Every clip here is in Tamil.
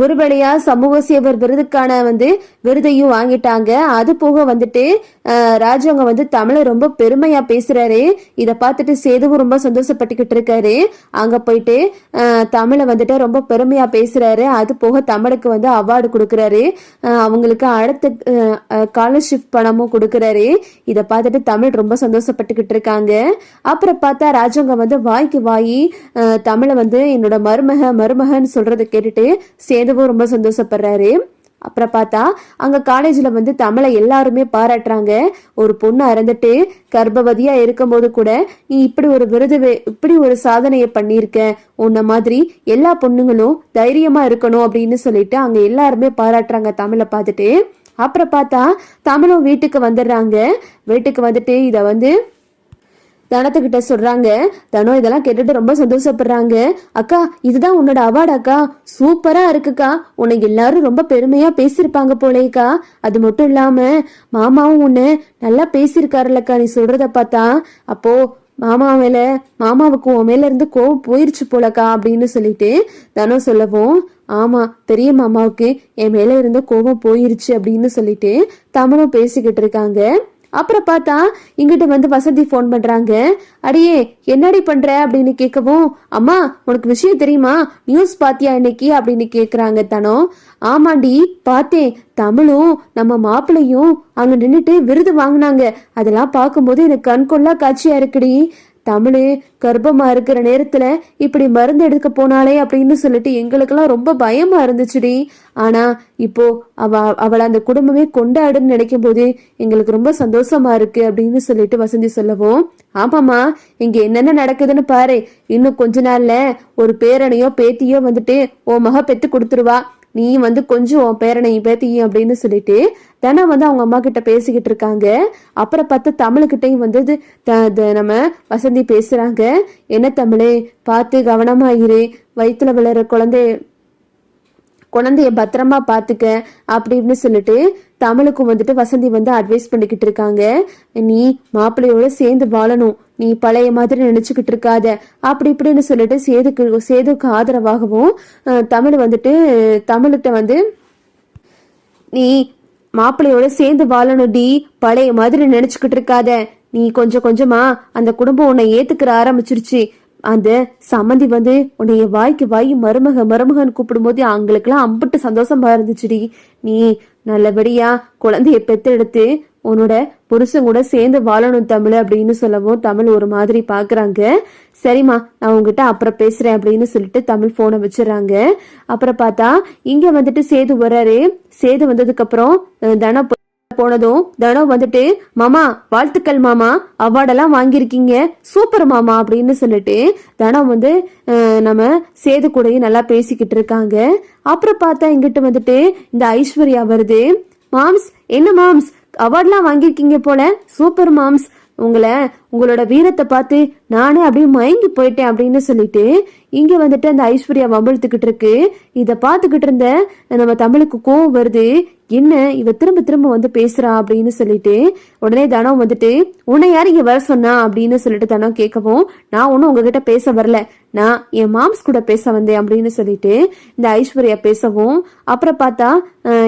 ஒரு வழியா சமூக சேவர் விருதுக்கான வந்து விருதையும் வாங்கிட்டாங்க. அது போக வந்துட்டு ராஜவங்க வந்து தமிழை ரொம்ப பெருமையா பேசுறாரு. இதை பார்த்துட்டு சேதுவும் ரொம்ப சந்தோஷப்பட்டுக்கிட்டு இருக்காரு. அங்க போயிட்டு தமிழை வந்துட்டு ரொம்ப பெருமையா பேசுறாரு. அது போக தமிழுக்கு வந்து அவார்டு கொடுக்குறாரு. அவங்களுக்கு அடுத்த ஸ்காலர்ஷிப் பணமும் கொடுக்குறாரு. இதை பார்த்துட்டு தமிழ் ரொம்ப சந்தோஷப்பட்டுக்கிட்டு இருக்காங்க. அப்புறம் பார்த்தா ராஜவங்க வந்து வாய்க்கு வாயி தமிழை வந்து என்னோட மருமக மருமகன்னு சொல்றதை கேட்டுட்டு சேதுவும் ரொம்ப சந்தோஷப்படுறாரு. அப்புறம் பார்த்தா அங்க காலேஜ்ல வந்து தமிழை எல்லாருமே பாராட்டுறாங்க. ஒரு பொண்ணு அறந்துட்டு கர்ப்பவதியா இருக்கும்போது கூட நீ இப்படி ஒரு விருது இப்படி ஒரு சாதனையை பண்ணியிருக்க. உன்ன மாதிரி எல்லா பொண்ணுங்களும் தைரியமா இருக்கணும் அப்படின்னு சொல்லிட்டு அங்க எல்லாருமே பாராட்டுறாங்க தமிழை பார்த்துட்டு. அப்புறம் பார்த்தா தமிழும் வீட்டுக்கு வந்துடுறாங்க. வீட்டுக்கு வந்துட்டு இதை வந்து தனத்துக்கிட்ட சொல்றாங்க. தனம் இதெல்லாம் கேட்டுட்டு ரொம்ப சந்தோஷப்படுறாங்க. அக்கா இதுதான் உன்னோட அவார்டு அக்கா. சூப்பரா இருக்குக்கா. உன்னை எல்லாரும் ரொம்ப பெருமையா பேசியிருப்பாங்க போலேக்கா. அது மட்டும் இல்லாம மாமாவும் உன்னை நல்லா பேசியிருக்காருல்லக்கா. நீ சொல்றத பார்த்தா அப்போ மாமா மேல மாமாவுக்கு உன் மேல இருந்து கோவம் போயிருச்சு போலக்கா அப்படின்னு சொல்லிட்டு தனம் சொல்லவும் ஆமா பெரிய மாமாவுக்கு என் மேல இருந்த கோவம் போயிருச்சு அப்படின்னு சொல்லிட்டு தமிழும் பேசிக்கிட்டு இருக்காங்க. அப்புறம் பார்த்தா இங்கிட்ட வந்து வசந்தி ஃபோன் பண்றாங்க. அடியே என்னடி பண்ற அப்படின்னு கேட்கவும் அம்மா உனக்கு விஷயம் தெரியுமா? நியூஸ் பாத்தியா இன்னைக்கு? அப்படின்னு கேக்குறாங்க தனோ ஆமாண்டி பார்த்தேன். தமிழும் நம்ம மாப்பிள்ளையும் அங்க நின்னுட்டு விருது வாங்கினாங்க. அதெல்லாம் பார்க்கும்போது எனக்கு கண்கொள்ளா காட்சியா இருக்குடி. தமிழ் கர்ப்பமா இருக்கிற நேரத்துல இப்படி மருந்து எடுக்க போனாலே அப்படின்னு சொல்லிட்டு எங்களுக்கெல்லாம் ரொம்ப பயமா இருந்துச்சுடி. ஆனா இப்போ அவ அவளை அந்த குடும்பமே கொண்டாடுன்னு நினைக்கும் போது எங்களுக்கு ரொம்ப சந்தோஷமா இருக்கு அப்படின்னு சொல்லிட்டு வசந்தி சொல்லவும் ஆமாம்மா இங்க என்னென்ன நடக்குதுன்னு பாரு. இன்னும் கொஞ்ச நாள்ல ஒரு பேரனையோ பேத்தியோ வந்துட்டு உன் மக பெத்து கொடுத்துருவா. நீ வந்து கொஞ்சம் உன் பேரனையும் பேத்தியும் அப்படின்னு சொல்லிட்டு தினம் வந்து அவங்க அம்மா கிட்ட பேசிக்கிட்டு இருக்காங்க. அப்புறம் பார்த்து தமிழ்கிட்டையும் வந்து த- த- நம்ம வசந்தி பேசுறாங்க. என்ன தமிழே பார்த்து கவனமா இரு வயிற்றுல விளையிற குழந்தை குழந்தைய பத்திரமா பாத்துக்க அப்படின்னு சொல்லிட்டு தமிழுக்கும் வந்துட்டு வசந்தி வந்து அட்வைஸ் பண்ணிக்கிட்டு இருக்காங்க. நீ மாப்பிள்ளையோட சேர்ந்து வாழணும். நீ பழைய மாதிரி நினைச்சுக்கிட்டு இருக்காத. அப்படி இப்படின்னு சொல்லிட்டு சேதுக்கு சேதுக்கு ஆதரவாகவும் தமிழ் வந்துட்டு தமிழ்கிட்ட வந்து நீ மாப்பிள்ளையோட சேர்ந்து வாழணும் டி. பழைய மாதிரி நினைச்சுக்கிட்டு இருக்காத. நீ கொஞ்சம் கொஞ்சமா அந்த குடும்பம் உன்னை ஏத்துக்கிற ஆரம்பிச்சிருச்சு. அந்த சம்மந்தி வந்து உன்னைய வாய்க்கு வாய் மருமக மருமகன் கூப்பிடும்போது அவங்களுக்குலாம் அம்பிட்டு சந்தோஷமா இருந்துச்சுடி. நீ நல்லபடியா குழந்தைய பெத்தெடுத்து உன்னோட புருஷன் கூட சேர்ந்து வாழணும் தமிழ் அப்படின்னு சொல்லவும் தமிழ் ஒரு மாதிரி பாக்குறாங்க. சரிம்மா நான் உங்ககிட்ட அப்புறம் பேசுறேன் அப்படின்னு சொல்லிட்டு தமிழ் போனை வச்சிடறாங்க. அப்புறம் பார்த்தா இங்க வந்துட்டு சேது வர்றாரு. சேது வந்ததுக்கு அப்புறம் தன போனதும் தனம் வந்துட்டு மாமா வாழ்த்துக்கள் மாமா அவார்டெல்லாம் வாங்கியிருக்கீங்க. சூப்பர் மாமா அப்படின்னு சொல்லிட்டு தனோ வந்து நம்ம சேது கூடயும் நல்லா பேசிக்கிட்டு இருக்காங்க. அப்புறம் பார்த்தா இங்கிட்டு வந்துட்டு இந்த ஐஸ்வர்யா வருது. மாம்ஸ் என்ன மாம்ஸ்? அவார்ட்லாம் வாங்கியிருக்கீங்க போல. சூப்பர் மாம்ஸ். உங்களை உங்களோட வீரத்தை பார்த்து நானே அப்படியே மயங்கி போயிட்டேன் அப்படின்னு சொல்லிட்டு இங்க வந்துட்டு அந்த ஐஸ்வர்யா வம்பிழுத்துக்கிட்டு இருக்கு. இதை பார்த்துக்கிட்டு இருந்த நம்ம தமிழுக்கு கோவம் வருது. என்ன இவ திரும்ப திரும்ப வந்து பேசுறா அப்படின்னு சொல்லிட்டு உடனே தனம் வந்துட்டு உன்னை யார் இங்க வர சொன்னா? அப்படின்னு சொல்லிட்டு தனம் கேட்கவும் நான் ஒன்னும் உங்ககிட்ட பேச வரல. நான் என் மாம்ஸ் கூட பேச வந்தேன் அப்படின்னு சொல்லிட்டு இந்த ஐஸ்வர்யா பேசவும் அப்புறம் பார்த்தா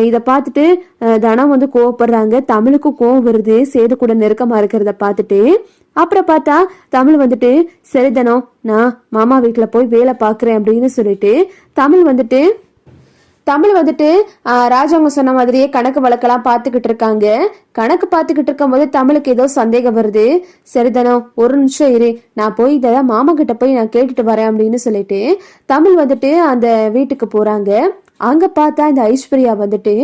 இதை பார்த்துட்டு தனம் வந்து கோவப்படுறாங்க. தமிழுக்கும் கோவம் வருது. சேது கூட நெருக்கமா இருக்கிறத பார்த்துட்டு அப்புறம் பார்த்தா தமிழ் வந்துட்டு சரிதனம் நான் மாமா வீட்டில் போய் வேலை பார்க்குறேன் அப்படின்னு சொல்லிட்டு தமிழ் வந்துட்டு தமிழ் வந்துட்டு ராஜாங்க சொன்ன மாதிரியே கணக்கு வழக்கெல்லாம் பார்த்துக்கிட்டு இருக்காங்க. கணக்கு பார்த்துக்கிட்டு இருக்கும் போது தமிழுக்கு ஏதோ சந்தேகம் வருது. சரிதானோ ஒரு நிமிஷம் இரு நான் போய் இதை மாமா கிட்ட போய் நான் கேட்டுட்டு வரேன் அப்படின்னு சொல்லிட்டு தமிழ் வந்துட்டு அந்த வீட்டுக்கு போறாங்க. அங்க பார்த்தா இந்த ஐஸ்வர்யா வந்துட்டு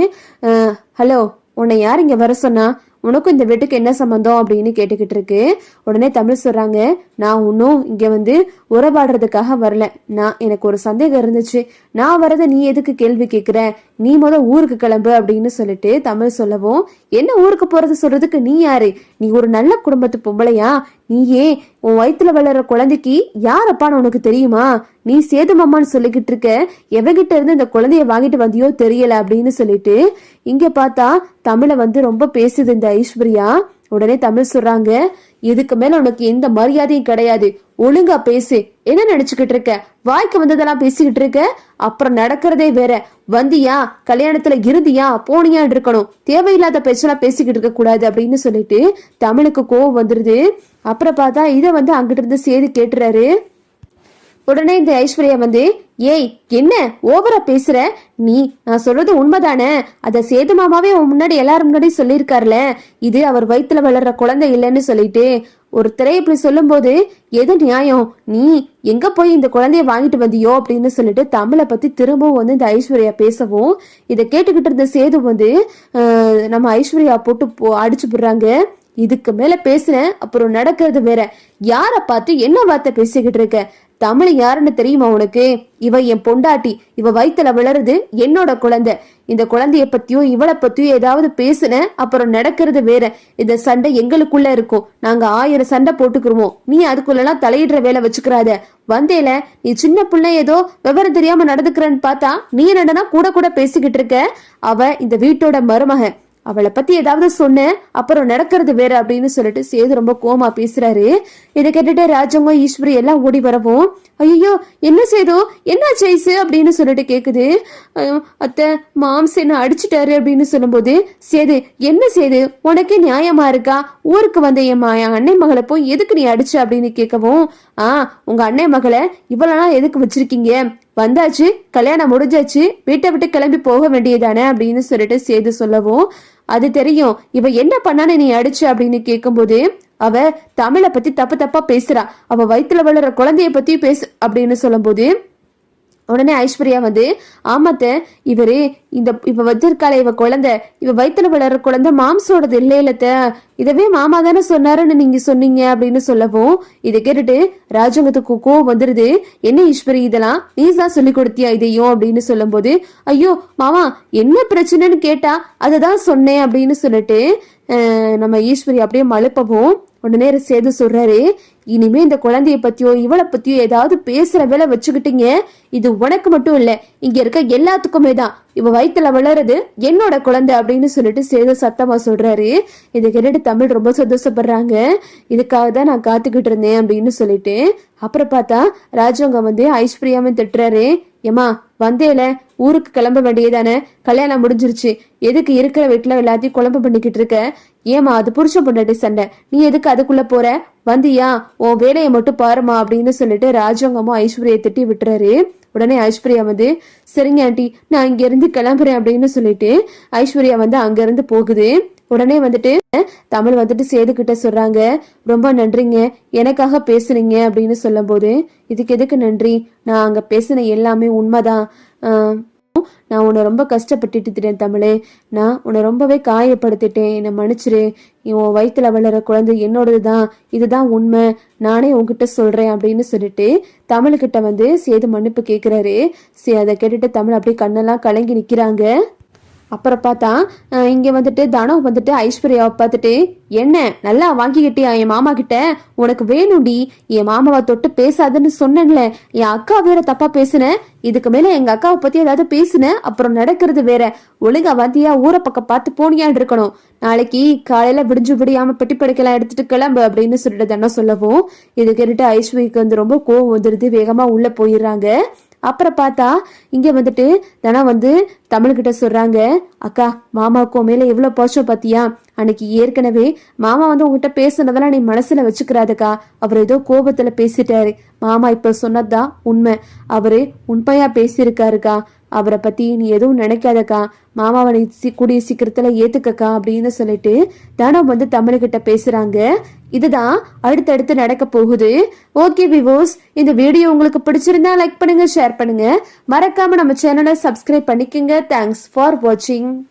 ஹலோ உன்னை யார் இங்க வர சொன்னா? உனக்கும் இந்த வீட்டுக்கு என்ன சம்மந்தம் அப்படின்னு கேட்டுக்கிட்டு இருக்கு. உடனே தமிழ் சொல்றாங்க நான் ஒன்றும் இங்க வந்து உறவாடுறதுக்காக வரல. நான் எனக்கு ஒரு சந்தேகம் இருந்துச்சு. நான் வரத நீ எதுக்கு கேள்வி கேட்குற நீ முத ஊருக்கு கிளம்பு அப்படின்னு சொல்லிட்டு தமிழ் சொல்லவும் என்ன ஊருக்கு போறது சொல்றதுக்கு நீ யாரு? நீ ஒரு நல்ல குடும்பத்து பொம்பளையா? நீ ஏன் உன் வயித்துல வளர்ற குழந்தைக்கு யாரப்பான்னு உனக்கு தெரியுமா? நீ சேது மாமான்னு சொல்லிக்கிட்டு இருக்க எவகிட்ட இருந்து இந்த குழந்தைய வாங்கிட்டு வந்தியோ தெரியல அப்படின்னு சொல்லிட்டு இங்க பார்த்தா தமிழை வந்து ரொம்ப பேசுது இந்த ஐஸ்வர்யா. உடனே தமிழ் சொல்றாங்க இதுக்கு மேல உனக்கு எந்த மரியாதையும் கிடையாது. ஒழுங்கா பேசு. என்ன நினைச்சுக்கிட்டு இருக்க? வாய்க்கு வந்ததெல்லாம் பேசிக்கிட்டு இருக்க? அப்புறம் நடக்கிறதே வேற. வந்தியா? கல்யாணத்துல இருந்தியா? போனியா இருக்கணும். தேவையில்லாத பேச்செல்லாம் பேசிக்கிட்டு இருக்க கூடாது அப்படின்னு சொல்லிட்டு தமிழுக்கு கோவம் வந்துருது. அப்புறம் பார்த்தா இதை வந்து அங்கிட்ட இருந்து சேது கேட்டுறாரு. உடனே இந்த ஐஸ்வர்யா வந்து ஏய் என்ன? ஓவரா பேசுற? நீ நான் சொல்றது உண்மைதானே? அத சேது மாமாவே உன் முன்னாடி எல்லாரும் முன்னாடி சொல்லியிருக்காருல. இது அவர் வயிற்றுல வளர்ற குழந்தை இல்லைன்னு சொல்லிட்டு ஒருத்தரே இப்படி சொல்லும்போது எது நியாயம்? நீ எங்க போய் இந்த குழந்தைய வாங்கிட்டு வந்தியோ அப்படின்னு சொல்லிட்டு தமிழை பத்தி திரும்பவும் வந்து இந்த ஐஸ்வர்யா பேசவும் இதை கேட்டுக்கிட்டு இருந்த சேது வந்து ஆஹ், நம்ம ஐஸ்வர்யா போட்டு போ- அடிச்சு போடுறாங்க. இதுக்கு மேல பேசுனேன் அப்புறம் நடக்கிறது வேற. யார பார்த்து என்ன வார்த்தை பேசிக்கிட்டு இருக்க? தமிழ் யாருன்னு தெரியுமா உனக்கு? இவ என் பொண்டாட்டி. இவ வயித்துல விளருது என்னோட குழந்தை. இந்த குழந்தைய பத்தியும் இவளை பத்தியும் ஏதாவது பேசுன அப்புறம் நடக்கிறது வேற. இந்த சண்டை எங்களுக்குள்ள இருக்கும். நாங்க ஆயிரம் சண்டை போட்டுக்கிருவோம். நீ அதுக்குள்ளலாம் தலையிடுற வேலை வச்சுக்கிறாத. வந்தேல நீ சின்ன பிள்ளை ஏதோ விவரம் தெரியாம நடந்துக்கிறன்னு பார்த்தா நீ என்னடனா கூட கூட பேசிக்கிட்டு இருக்க? அவ இந்த வீட்டோட மருமக. அவளை பத்தி ஏதாவது சொன்னேன் அப்புறம் நடக்கிறது வேற அப்படின்னு சொல்லிட்டு சேது ரொம்ப கோமா பேசுறாரு. இதை கேட்டுட்டு ராஜங்க ஈஸ்வரி எல்லாம் ஓடி வரவும் ஐயோ என்ன சேது? என்ன ஜெய்ஸு அப்படின்னு சொல்லிட்டு கேக்குது. அத்தை மாம்ஸ் என்ன அடிச்சிட்டாரு? அப்படின்னு சொல்லும்போது சேது என்ன சேது? உனக்கே நியாயமா இருக்கா? ஊருக்கு வந்த என் மா- என் அண்ணன் மகளை போய் எதுக்கு நீ அடிச்ச? அப்படின்னு கேட்கவும் ஆ உங்க அண்ணன் மகளை இவ்வளவு எதுக்கு வச்சிருக்கீங்க? வந்தாச்சு கல்யாணம் முடிஞ்சாச்சு வீட்டை விட்டு கிளம்பி போக வேண்டியதானே அப்படின்னு சொல்லிட்டு சேது சொல்லவும் அது தெரியும். இவ என்ன பண்ணான்னு நீ அடிச்சு அப்படின்னு கேட்கும்போது அவ தமிழை பத்தி தப்பு தப்பா பேசுறா. அவ வயிற்றுல வளர்ற குழந்தைய பத்தி பேசு அப்படின்னு சொல்லும்போது உடனே ஐஸ்வர்யா வந்து ஆமாத்த இவரு இந்த இவ வச்சிருக்காளே இவ குழந்தை இவ வயித்துல வளர்ற குழந்தை மாம்சோடது இல்லை இல்லத்த இதவே மாமா தானே சொன்னாருன்னு நீங்க சொன்னீங்க அப்படின்னு சொல்லவும் இதை கேட்டுட்டு ராஜங்கத்துக்கு கோவம் வந்துருது. என்ன ஈஸ்வரி இதெல்லாம்? நீ தான் சொல்லி கொடுத்தியா இதையும் அப்படின்னு சொல்லும்போது ஐயோ மாமா என்ன பிரச்சனைன்னு கேட்டா அததான் சொன்னேன் அப்படின்னு சொல்லிட்டு நம்ம ஈஸ்வரி அப்படியே மழுப்பவும் உடனே சேது சொல்றாரு இனிமே இந்த குழந்தைய பத்தியோ இவளை பத்தியோ ஏதாவது பேசுற வேலை வச்சுக்கிட்டீங்க. இது உனக்கு மட்டும் இல்ல இங்க இருக்க எல்லாத்துக்குமே தான். இவ வயித்துல வளருது என்னோட குழந்தை அப்படின்னு சொல்லிட்டு சேது சத்தமா சொல்றாரு. இதை கேட்டுட்டு தமிழ் ரொம்ப சந்தோஷப்படுறாங்க? இதுக்காக தான் நான் காத்துக்கிட்டு இருந்தேன் அப்படின்னு சொல்லிட்டு. அப்புறம் பார்த்தா ராஜவங்க வந்து ஐஸ்வர்யாவும் திட்டுறாரு. ஏமா வந்தேல ஊருக்கு கிளம்ப வேண்டியதானே கல்யாணம் முடிஞ்சிருச்சு. எதுக்கு இருக்கிற வீட்டுல எல்லாத்தையும் குழம்பு பண்ணிக்கிட்டு இருக்க? ஏமா அது புருஷ பொண்டாட்டி சண்டை. நீ எதுக்கு அதுக்குள்ள போற? வந்தியா உன் வேலையை மட்டும் பாருமா அப்படின்னு சொல்லிட்டு ராஜங்கமும் ஐஸ்வர்யா திட்டி விட்டுறாரு. உடனே ஐஸ்வர்யா வந்து சரிங்க ஆண்டி நான் இங்கேருந்து கிளம்புறேன் அப்படின்னு சொல்லிட்டு ஐஸ்வர்யா வந்து அங்கேருந்து போகுது. உடனே வந்துட்டு தமிழ் வந்துட்டு சேதுக்கிட்ட சொல்றாங்க ரொம்ப நன்றிங்க எனக்காக பேசுறீங்க அப்படின்னு சொல்லும்போது இதுக்கு எதுக்கு நன்றி? நான் அங்கே பேசின எல்லாமே உண்மைதான். நான் உன்னை ரொம்ப கஷ்டப்பட்டுட்டேன் தமிழே. நான் உன்னை ரொம்பவே காயப்படுத்திட்டேன். என்னை மன்னிச்சிரு. உன் வயிற்றுல வளர குழந்தை என்னோடது தான் இதுதான் உண்மை. நானே உன்கிட்ட சொல்கிறேன் அப்படின்னு சொல்லிட்டு தமிழ்கிட்ட வந்து சேது மன்னிப்பு கேட்குறாரு சரி அதை கேட்டுட்டு தமிழ் அப்படியே கண்ணெல்லாம் கலங்கி நிற்கிறாங்க அப்புறம் பார்த்தா இங்கே வந்துட்டு தனம் வந்துட்டு ஐஸ்வர்யாவை பார்த்துட்டு என்ன நல்லா வாங்கிக்கிட்டியா என் மாமா கிட்ட உனக்கு வேணும்டி. என் மாமாவை தொட்டு பேசாதுன்னு சொன்னேன்ல. என் அக்கா வேற தப்பா பேசுன. இதுக்கு மேல எங்க அக்காவை பத்தி ஏதாவது பேசுன. அப்புறம் நடக்கிறது வேற. ஒழுங்கா வந்தியா ஊரை பக்கம் பார்த்து போனியான்னு இருக்கணும். நாளைக்கு காலையில விடிஞ்சு விடியாம பெட்டி படுக்கலாம் எடுத்துட்டு கிளம்பு அப்படின்னு சொல்லிட்டு தானே சொல்லவும் இது கேட்டுட்டு ஐஸ்வர்யக்கு வந்து ரொம்ப கோவம் வந்துடுது. வேகமா உள்ள போயிடுறாங்க. அப்புறம் பார்த்தா இங்கே வந்துட்டு தனா வந்து தமிழ்கிட்ட சொல்கிறாங்க அக்கா மாமாவுக்கும் மேலே எவ்வளோ பாசம் பார்த்தியா அன்னைக்கு ஏற்கனவே மாமா வந்து உங்ககிட்ட பேசுனதெல்லாம் நீ மனசில் வச்சுக்கிறாதக்கா. அவர் ஏதோ கோபத்தில் பேசிட்டாரு. மாமா இப்போ சொன்னதுதான் உண்மை. அவரு உண்மையாக பேசியிருக்காருக்கா. அவரை பத்தி நீ எதுவும் நினைக்காதக்கா. மாமாவை நீ சி- கூடிய சீக்கிரத்துல ஏத்துக்கக்கா அப்படின்னு சொல்லிட்டு தனம் வந்து தமிழ்கிட்ட பேசுறாங்க. இதுதான் அடுத்தடுத்து நடக்க போகுது. ஓகே விவோஸ் இந்த வீடியோ உங்களுக்கு பிடிச்சிருந்தா லைக் பண்ணுங்க ஷேர் பண்ணுங்க. மறக்காம நம்ம சேனலை சப்ஸ்கிரைப் பண்ணிக்கோங்க. தேங்க்ஸ் ஃபார் வாட்சிங்